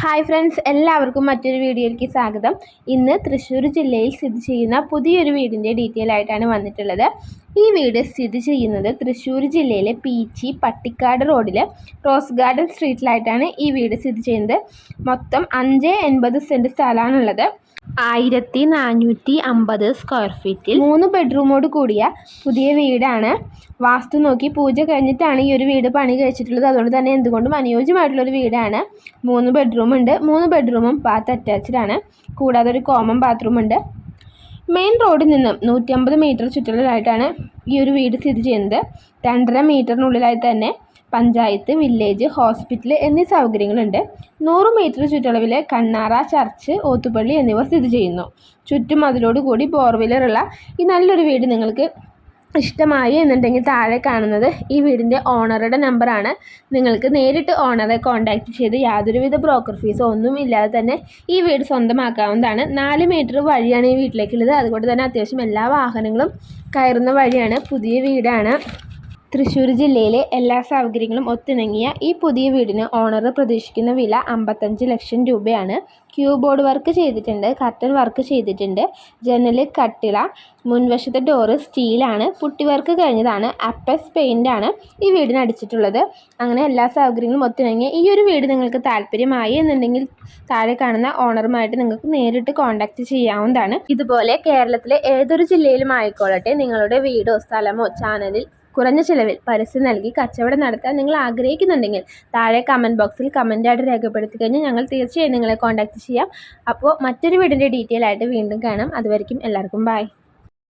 Hi friends എല്ലാവർക്കും മറ്റൊരു വീഡിയോയിലേക്ക് സ്വാഗതം. ഇന്ന് തൃശ്ശൂർ ജില്ലയിൽ സ്ഥിതി ചെയ്യുന്ന പുതിയൊരു വീടിന്റെ ഡീറ്റെയിൽ ആയിട്ടാണ് വന്നിട്ടുള്ളത്. ഈ വീട് സ്ഥിതി ചെയ്യുന്നത് തൃശ്ശൂർ ജില്ലയിലെ പീച്ചി പട്ടിക്കാട് റോഡിൽ റോസ് ഗാർഡൻ സ്ട്രീറ്റിലായിട്ടാണ് ഈ വീട് സ്ഥിതി ചെയ്യുന്നത്. മൊത്തം അഞ്ച് എൺപത് സെന്റ് സ്ഥലമാണുള്ളത്. ആയിരത്തി നാനൂറ്റി അമ്പത് സ്ക്വയർ ഫീറ്റിൽ മൂന്ന് ബെഡ്റൂമോട് കൂടിയ പുതിയ വീടാണ്. വാസ്തു നോക്കി പൂജ കഴിഞ്ഞിട്ടാണ് ഈ ഒരു വീട് പണി കഴിച്ചിട്ടുള്ളത്. അതുകൊണ്ട് തന്നെ എന്തുകൊണ്ടും അനുയോജ്യമായിട്ടുള്ളൊരു വീടാണ്. മൂന്ന് ബെഡ്റൂം ഉണ്ട്. മൂന്ന് ബെഡ്റൂമും ബാത്ത് അറ്റാച്ച്ഡ് ആണ്. കൂടാതെ ഒരു കോമൺ ബാത്റൂം ഉണ്ട്. മെയിൻ റോഡിൽ നിന്നും നൂറ്റമ്പത് മീറ്റർ ചുറ്റളവിലായിട്ടാണ് ഈ ഒരു വീട് സ്ഥിതി ചെയ്യുന്നത്. രണ്ടര മീറ്ററിനുള്ളിലായി തന്നെ പഞ്ചായത്ത് വില്ലേജ് ഹോസ്പിറ്റൽ എന്നീ സൗകര്യങ്ങളുണ്ട്. നൂറ് മീറ്റർ ചുറ്റളവിൽ കണ്ണാറ ചർച്ച് ഓത്തുപള്ളി എന്നിവ സ്ഥിതി ചെയ്യുന്നു. ചുറ്റും അതിലോടുകൂടി ബോർവെല്ലറുള്ള ഈ നല്ലൊരു വീട് നിങ്ങൾക്ക് ഇഷ്ടമായി എന്നുണ്ടെങ്കിൽ താഴെ കാണുന്നത് ഈ വീടിന്റെ ഓണറുടെ നമ്പറാണ്. നിങ്ങൾക്ക് നേരിട്ട് ഓണറെ കോൺടാക്റ്റ് ചെയ്ത് യാതൊരുവിധ ബ്രോക്കർ ഫീസോ ഒന്നും ഇല്ലാതെ തന്നെ ഈ വീട് സ്വന്തമാക്കാവുന്നതാണ്. നാല് മീറ്റർ വഴിയാണ് ഈ വീട്ടിലേക്കുള്ളത്. അതുകൊണ്ട് തന്നെ അത്യാവശ്യം എല്ലാ വാഹനങ്ങളും കയറുന്ന വഴിയാണ്. പുതിയ വീടാണ്. തൃശ്ശൂർ ജില്ലയിലെ എല്ലാ സൗകര്യങ്ങളും ഒത്തിണങ്ങിയ ഈ പുതിയ വീടിന് ഓണർ പ്രതീക്ഷിക്കുന്ന വില അമ്പത്തഞ്ച് ലക്ഷം രൂപയാണ്. ക്യൂ ബോർഡ് വർക്ക് ചെയ്തിട്ടുണ്ട് കർട്ടൻ വർക്ക് ചെയ്തിട്ടുണ്ട്. ജനൽ കട്ടിള മുൻവശത്തെ ഡോറ് സ്റ്റീലാണ്. പുട്ടി വർക്ക് കഴിഞ്ഞതാണ് അപ്പസ് പെയിന്റാണ് ഈ വീടിന് അടിച്ചിട്ടുള്ളത്. അങ്ങനെ എല്ലാ സൗകര്യങ്ങളും ഒത്തിണങ്ങിയ ഈ ഒരു വീട് നിങ്ങൾക്ക് താല്പര്യമായി എന്നുണ്ടെങ്കിൽ താഴെ കാണുന്ന ഓണറുമായിട്ട് നിങ്ങൾക്ക് നേരിട്ട് കോൺടാക്റ്റ് ചെയ്യാവുന്നതാണ്. ഇതുപോലെ കേരളത്തിലെ ഏതൊരു ജില്ലയിലും ആയിക്കോളട്ടെ നിങ്ങളുടെ വീടോ സ്ഥലമോ ചാനലിൽ കുറഞ്ഞ ചിലവിൽ പരസ്യം നൽകി കച്ചവടം നടത്താൻ നിങ്ങൾ ആഗ്രഹിക്കുന്നുണ്ടെങ്കിൽ താഴെ കമന്റ് ബോക്സിൽ കമന്റായിട്ട് രേഖപ്പെടുത്തി കഴിഞ്ഞാൽ ഞങ്ങൾ തീർച്ചയായും നിങ്ങളെ കോൺടാക്റ്റ് ചെയ്യാം. അപ്പോൾ മറ്റൊരു വീടിന്റെ ഡീറ്റെയിൽ ആയിട്ട് വീണ്ടും കാണാം. അതുവരയ്ക്കും എല്ലാവർക്കും ബൈ